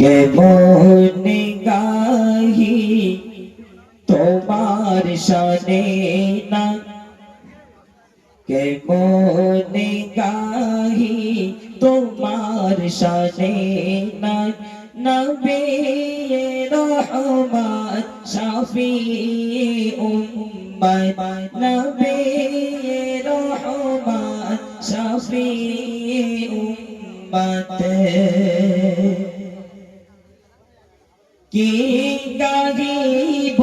কেমন গাহি? তোমার সনে না। কেমন গাহি? তোমার সনে না। নবী রহমান শাফি উম্মত। নবী রহমান শাফি উম্মত। কি গাহিব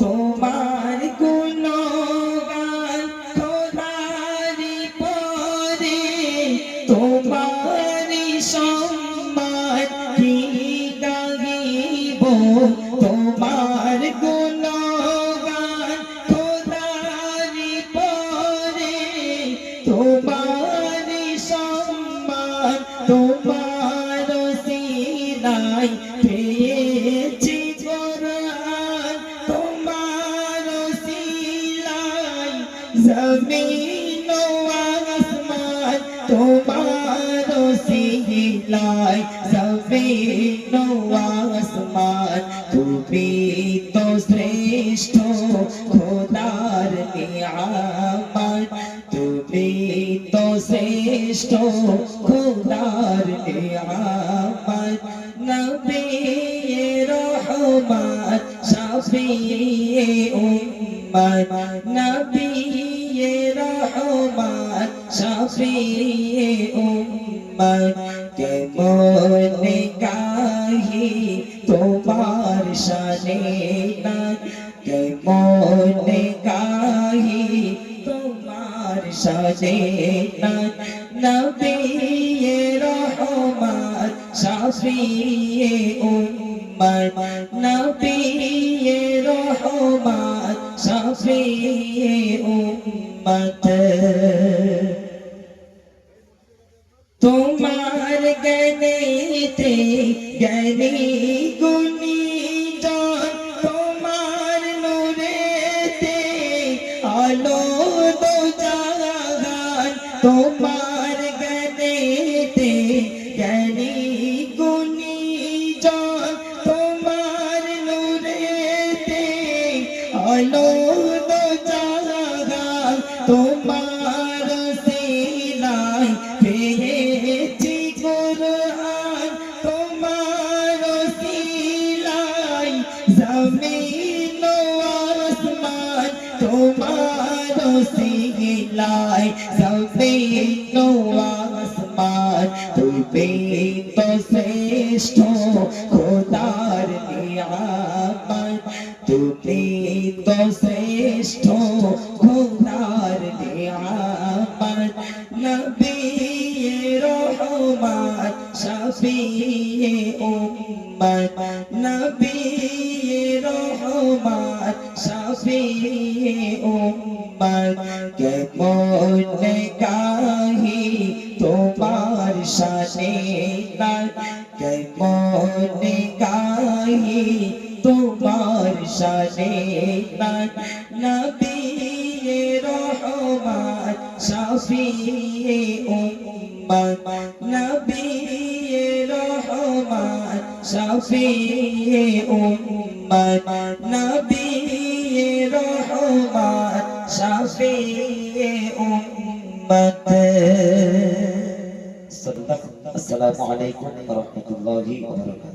তোমার গুণগান? তোমারি পরে তোমার সম্মান। কে গাহিব তোমার সিনাই পেয়েছি কোরআন। তোমার সিলাই জমিন আসমান, তোমার সিলাই জমিন আসমান। তুমি তো শ্রেষ্ঠ খোদার নিয়ামত। তুমি তো শ্রেষ্ঠ খোদার নিয়ামত। নবী রহমত শাফি উম্মত নবী রহমত শাফি উম্মত। কেমন গাহি তোমার শানে না কেমন গাহি তোমার শানে না নবী শাফি উম্মত নবী রহমত শাফি উম্মত। তোমার জ্ঞানী গুণী জন তোমার নূরেতে আলো দো জাগান তোমার আলো দো জাগান তোমার সিলাই পেয়েছি কোরআন তোমার সিলাই, জমিন আসমান, তোমার সিলাই, জমিন আসমান, তুমি তো শ্রেষ্ঠ নবী রহমত শাফি উম্মত। নবী রহমত শাফি উম্মত। কেমন গাহি তোমার শানে না কেমন গাহি তোমার শানে না নবী রহমত শাফি উম্মত নবী রহমত শাফি উম্মত নবী রহমত শাফি উম্মত। আসসালামু আলাইকুম ওয়া রাহমাতুল্লাহি ওয়া বারাকাতুহু